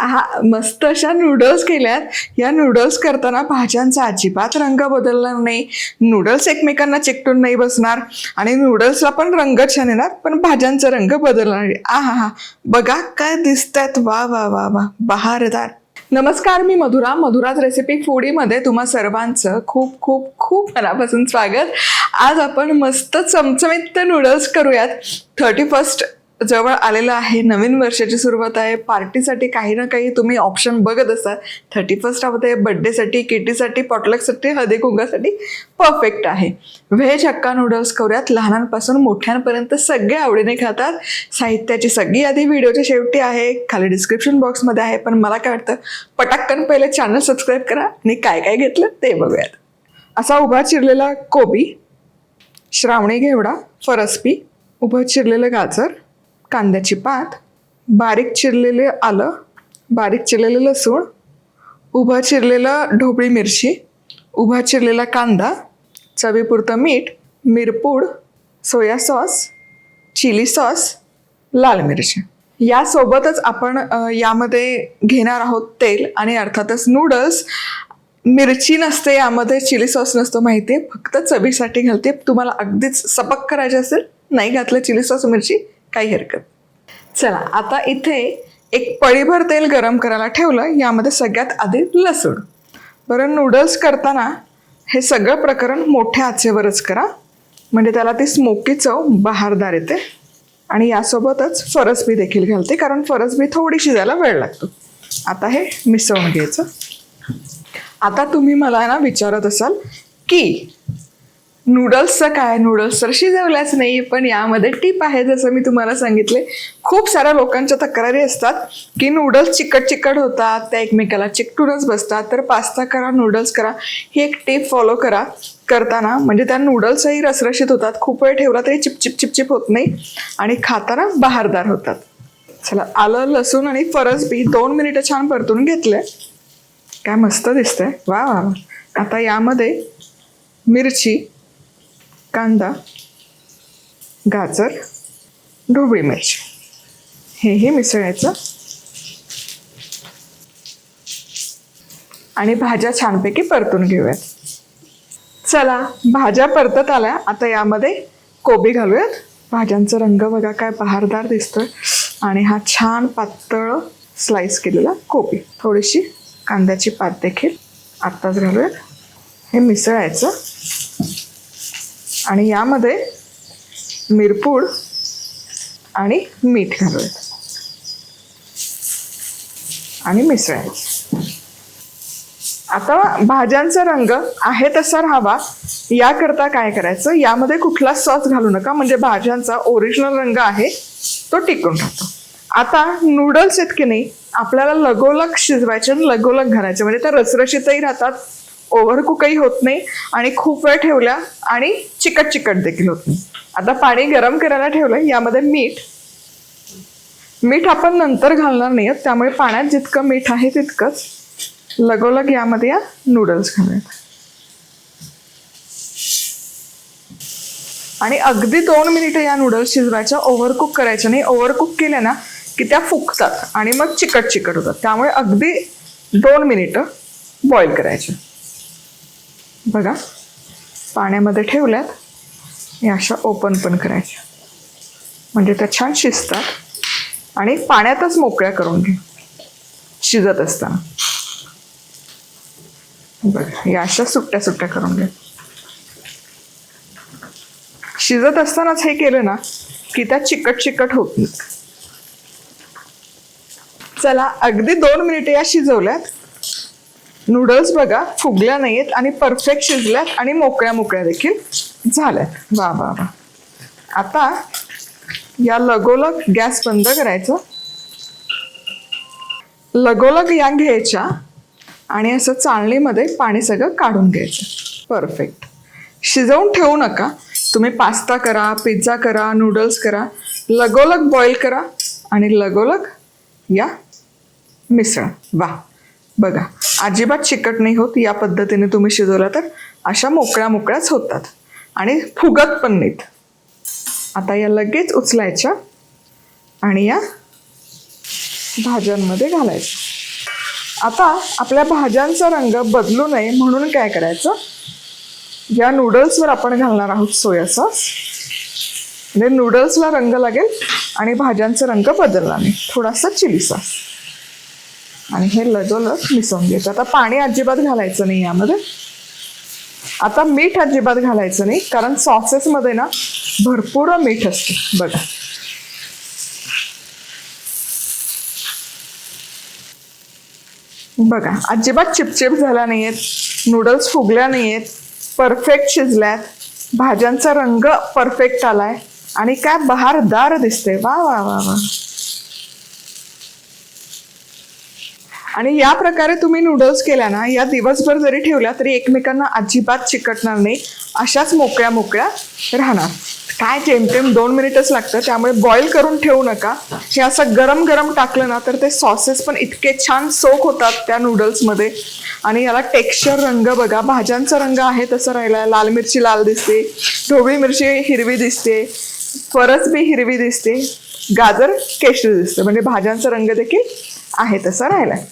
हा मस्त अशा नूडल्स केल्यात. या नूडल्स करताना भाज्यांचा अजिबात रंग बदलणार नाही. नूडल्स एकमेकांना चिकटून नाही बसणार. आणि नूडल्सला पण रंग छान येणार पण भाज्यांचा रंग बदलणार नाही. आ हा हा. बघा काय दिसतात वा वा वा वा. बहारदार. नमस्कार मी मधुरा. मधुराज रेसिपी फूडीमध्ये तुम्हा सर्वांचं खूप खूप खूप मनापासून स्वागत. आज आपण मस्त चमचमीत नूडल्स करूयात. थर्टी फर्स्ट जवळ आलेलं आहे नवीन वर्षाची सुरुवात आहे पार्टीसाठी काही ना काही तुम्ही ऑप्शन बघत असाल. थर्टी फर्स्ट आहे बड्डेसाठी किटीसाठी पॉटलकसाठी हळदी कुंकासाठी परफेक्ट आहे. व्हेज हक्का नूडल्स करूयात. लहानांपासून मोठ्यांपर्यंत सगळे आवडीने खातात. साहित्याची सगळी यादी व्हिडिओच्या शेवटी आहे. खाली डिस्क्रिप्शन बॉक्समध्ये आहे. पण मला काय वाटतं पटाक्कन पहिले चॅनल सबस्क्राईब करा. आणि काय काय घेतलं ते बघूयात. असा उभा चिरलेला कोबी श्रावणी घेवडा फरसपी उभं चिरलेलं गाजर कांद्याची पात बारीक चिरलेले आलं बारीक चिरलेलं लसूण उभं चिरलेलं ढोबळी मिरची उभा चिरलेला कांदा चवीपुरतं मीठ मिरपूड सोया सॉस चिली सॉस लाल मिरची. यासोबतच आपण यामध्ये घेणार आहोत तेल आणि अर्थातच नूडल्स. मिरची नसते यामध्ये चिली सॉस नसतो माहिती आहे फक्त चवीसाठी घालते. तुम्हाला अगदीच सपक करायचे असेल नाही घातलं चिली सॉस मिरची काही हरकत चला आता इथे एक पळीभर तेल गरम करायला ठेवलं यामध्ये सगळ्यात आधी लसूण. बरं नूडल्स करताना हे सगळं प्रकरण मोठ्या आचेवरच करा. म्हणजे त्याला ती स्मोकी चव बहारदार येते. आणि यासोबतच फरसबी देखील घालते कारण फरसबी थोडी शिजायला वेळ लागतो. आता हे मिसळून घ्यायचं. आता तुम्ही मला ना विचारत असाल की नूडल्सचं काय? नूडल्स तर शिजवल्याच नाही पण यामध्ये टीप आहे जसं मी तुम्हाला सांगितले. खूप साऱ्या लोकांच्या तक्रारी असतात की नूडल्स चिकट चिकट होतात त्या एकमेकाला चिकटूनच बसतात. तर पास्ता करा नूडल्स करा ही एक टीप फॉलो करा. करताना म्हणजे त्या नूडल्सही रसरशीत होतात. खूप वेळ ठेवला तरी चिपचिप चिपचिप होत नाही आणि खाताना बहारदार होतात. चला आलं लसूण आणि फरसबी दोन मिनिटं छान परतून घेतले. काय मस्त दिसतंय. वा वा वा. आता यामध्ये मिरची कांदा गाजर ढोबळी मिरची. हेही मिसळायचं. आणि भाज्या छानपैकी परतून घेऊयात. चला भाज्या परतत आल्या. आता यामध्ये कोबी घालूयात. भाज्यांचा रंग बघा काय बहारदार दिसतोय. आणि हा छान पातळ स्लाइस केलेला कोबी. थोडीशी कांद्याची पात देखील आत्ताच घालूयात. हे मिसळायचं. आणि यामध्ये मिरपूड आणि मीठ घालूयात. आणि मिसळायचं आता भाज्यांचा रंग आहे तसा राहावा याकरता काय करायचं यामध्ये कुठला सॉस घालू नका म्हणजे भाज्यांचा ओरिजिनल रंग आहे तो टिकून राहतो. आता नूडल्स आहेत की नाही आपल्याला लगोलग शिजवायचे आणि लगोलग घालायचे म्हणजे त्या रसरशीतही राहतात ओव्हरकुकही होत नाही आणि खूप वेळ ठेवल्या आणि चिकट चिकट देखील होत नाही. आता पाणी गरम करायला ठेवलं यामध्ये मीठ. मीठ आपण नंतर घालणार नाही आहोत, त्यामुळे पाण्यात जितकं मीठ आहे तितकंच लगोलग यामध्ये या नूडल्स घालूयात. आणि अगदी दोन मिनिटं या नूडल्स शिजवायच्या ओव्हरकुक करायच्या नाही. ओव्हरकुक केल्या ना की त्या फुगतात आणि मग चिकट चिकट होतात. त्यामुळे अगदी दोन मिनिटं बॉईल करायच्या बघा पाण्यामध्ये ठेवल्यात. या अशा ओपन पण करायच्या. म्हणजे त्या छान शिजतात. आणि पाण्यातच मोकळ्या करून घे शिजत असताना. बघा या अशा सुट्ट्या सुट्ट्या करून घ्या. शिजत असतानाच हे केलं ना की त्या चिकट चिकट होत चला अगदी दोन मिनिटे या शिजवल्यात. नूडल्स बघा फुगल्या नाहीयेत आणि परफेक्ट शिजल्यात आणि मोकळ्या मोकळ्या देखील झाल्यात. वा वा वा. आता या लगोलग गॅस बंद करायचं. लगोलग या घ्यायच्या आणि असं चाळणीमध्ये पाणी सगळं काढून घ्यायचं. परफेक्ट शिजवून ठेवू नका. तुम्ही पास्ता करा पिझ्झा करा नूडल्स करा. लगोलग बॉईल करा आणि लगोलग या मिसळ वा बघा. अजिबात चिकट नाही होत. या पद्धतीने तुम्ही शिजवला तर अशा मोकळ्या मोकळ्याच होतात. आणि फुगत पण नाहीत. आता या लगेच उचलायच्या आणि या भाज्यांमध्ये घालायचं आता आपल्या भाज्यांचा रंग बदलू नये म्हणून काय करायचं? या नूडल्सवर आपण घालणार आहोत सोया सॉस. म्हणजे नूडल्सला रंग लागेल आणि भाज्यांचा रंग बदलला नाही. थोडासा चिली सॉस. आणि हे लगोलग मिसळून घ्यायचं. आता पाणी अजिबात घालायचं नाही यामध्ये. आता मीठ अजिबात घालायचं नाही कारण सॉसेसमध्ये ना भरपूर मीठ असते. बघा. बघा अजिबात चिपचिप झाला नाहीयेत नूडल्स फुगल्या नाहीयेत परफेक्ट शिजल्यात भाज्यांचा रंग परफेक्ट आलाय आणि काय बहारदार दिसते वा वा वा वा. आणि या प्रकारे तुम्ही नूडल्स केल्या ना या दिवसभर जरी ठेवल्या तरी एकमेकांना अजिबात चिकटणार नाही. अशाच मोकळ्या मोकळ्या राहणार. काय जेमतेम दोन मिनिटच लागतं त्यामुळे बॉईल करून ठेवू नका. हे असं गरम गरम टाकलं ना तर ते सॉसेस पण इतके छान सोक होतात त्या नूडल्समध्ये आणि याला टेक्स्चर रंग बघा भाज्यांचा रंग आहे तसं राहिला लाल मिरची लाल दिसते ढोबळी मिरची हिरवी दिसते फरसबी हिरवी दिसते गाजर केशरी दिसते म्हणजे भाज्यांचा रंग देखील आहे तसा राहिलाय.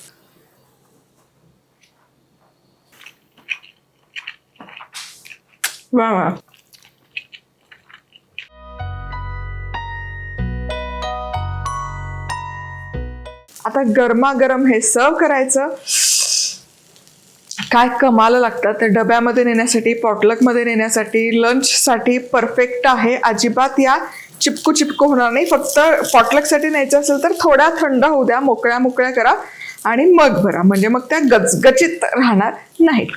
वा वा आता गरमागरम हे सर्व करायचं. काय कमाला लागतात ते डब्यामध्ये नेण्यासाठी पॉटलकमध्ये नेण्यासाठी लंचसाठी परफेक्ट आहे. अजिबात या चिपकू चिपकू होणार नाही. फक्त पॉटलकसाठी न्यायचं असेल तर थोड्या थंड होऊ द्या मोकळ्या मोकळ्या करा आणि मग भरा. म्हणजे मग त्या गचगचित राहणार नाहीत.